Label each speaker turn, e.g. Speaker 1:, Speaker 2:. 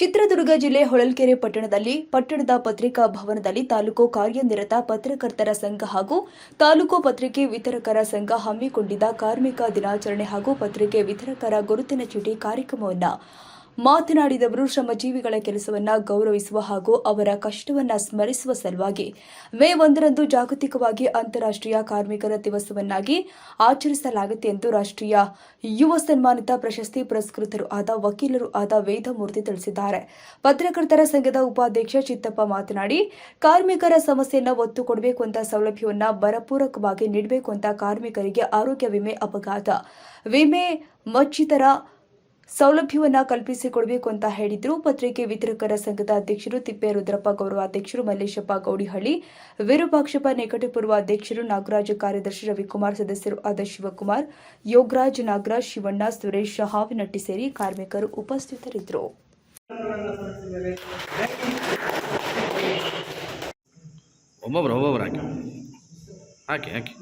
Speaker 1: ಚಿತ್ರದುರ್ಗ ಜಿಲ್ಲೆ ಹೊಳಲ್ಕೆರೆ ಪಟ್ಟಣದಲ್ಲಿ ಪಟ್ಟಣದ ಪತ್ರಿಕಾ ಭವನದಲ್ಲಿ ತಾಲೂಕು ಕಾರ್ಯನಿರತ ಪತ್ರಕರ್ತರ ಸಂಘ ಹಾಗೂ ತಾಲೂಕು ಪತ್ರಿಕೆ ವಿತರಕರ ಸಂಘ ಹಮ್ಮಿಕೊಂಡಿದ್ದ ಕಾರ್ಮಿಕ ದಿನಾಚರಣೆ ಹಾಗೂ ಪತ್ರಿಕೆ ವಿತರಕರ ಗುರುತಿನ ಚೀಟಿ ಕಾರ್ಯಕ್ರಮವನ್ನು ಮಾತನಾಡಿದವರು ಶ್ರಮಜೀವಿಗಳ ಕೆಲಸವನ್ನು ಗೌರವಿಸುವ ಹಾಗೂ ಅವರ ಕಷ್ಟವನ್ನು ಸ್ಮರಿಸುವ ಸಲುವಾಗಿ ಮೇ ಒಂದರಂದು ಜಾಗತಿಕವಾಗಿ ಅಂತಾರಾಷ್ಟ್ರೀಯ ಕಾರ್ಮಿಕರ ದಿವಸವನ್ನಾಗಿ ಆಚರಿಸಲಾಗುತ್ತೆ ಎಂದು ರಾಷ್ಟ್ರೀಯ ಯುವ ಸನ್ಮಾನಿತ ಪ್ರಶಸ್ತಿ ಪುರಸ್ಕೃತರು ಆದ ವಕೀಲರು ಆದ ವೇದಮೂರ್ತಿ ತಿಳಿಸಿದ್ದಾರೆ. ಪತ್ರಕರ್ತರ ಸಂಘದ ಉಪಾಧ್ಯಕ್ಷ ಚಿತ್ತಪ್ಪ ಮಾತನಾಡಿ, ಕಾರ್ಮಿಕರ ಸಮಸ್ಯೆಯನ್ನು ಒತ್ತು ಕೊಡಬೇಕು ಅಂತ ಸೌಲಭ್ಯವನ್ನು ಬರಪೂರಕವಾಗಿ ನೀಡಬೇಕು ಅಂತ ಕಾರ್ಮಿಕರಿಗೆ ಆರೋಗ್ಯ ವಿಮೆ ಅಪಘಾತ ವಿಮೆ ಮತ್ತಿತರ ಸೌಲಭ್ಯವನ್ನ ಕಲ್ಪಿಸಿಕೊಡಬೇಕು ಅಂತ ಹೇಳಿದ್ರು. ಪತ್ರಿಕೆ ವಿತರಕರ ಸಂಘದ ಅಧ್ಯಕ್ಷರು ತಿಪ್ಪೇರುದ್ರಪ್ಪ ಗೌರವಾಧ್ಯಕ್ಷರು ಮಲ್ಲೇಶಪ್ಪ ಗೌಡಿಹಳ್ಳಿ, ವಿರೂಪಾಕ್ಷಪ್ಪ ನಿಕಟಪೂರ್ವ ಅಧ್ಯಕ್ಷರು ನಾಗರಾಜ ಕಾರ್ಯದರ್ಶಿ ರವಿಕುಮಾರ್, ಸದಸ್ಯರು ಆದ ಶಿವಕುಮಾರ್, ಯೋಗರಾಜ್ ನಾಗರಾಜ್, ಶಿವಣ್ಣ, ಸುರೇಶ್ ಹಾವಿನಟ್ಟಿ ಸೇರಿ ಕಾರ್ಮಿಕರು ಉಪಸ್ಥಿತರಿದ್ದರು.
Speaker 2: ಹಾಕಿ. ಹಾಕಿ ಹಾಕಿ.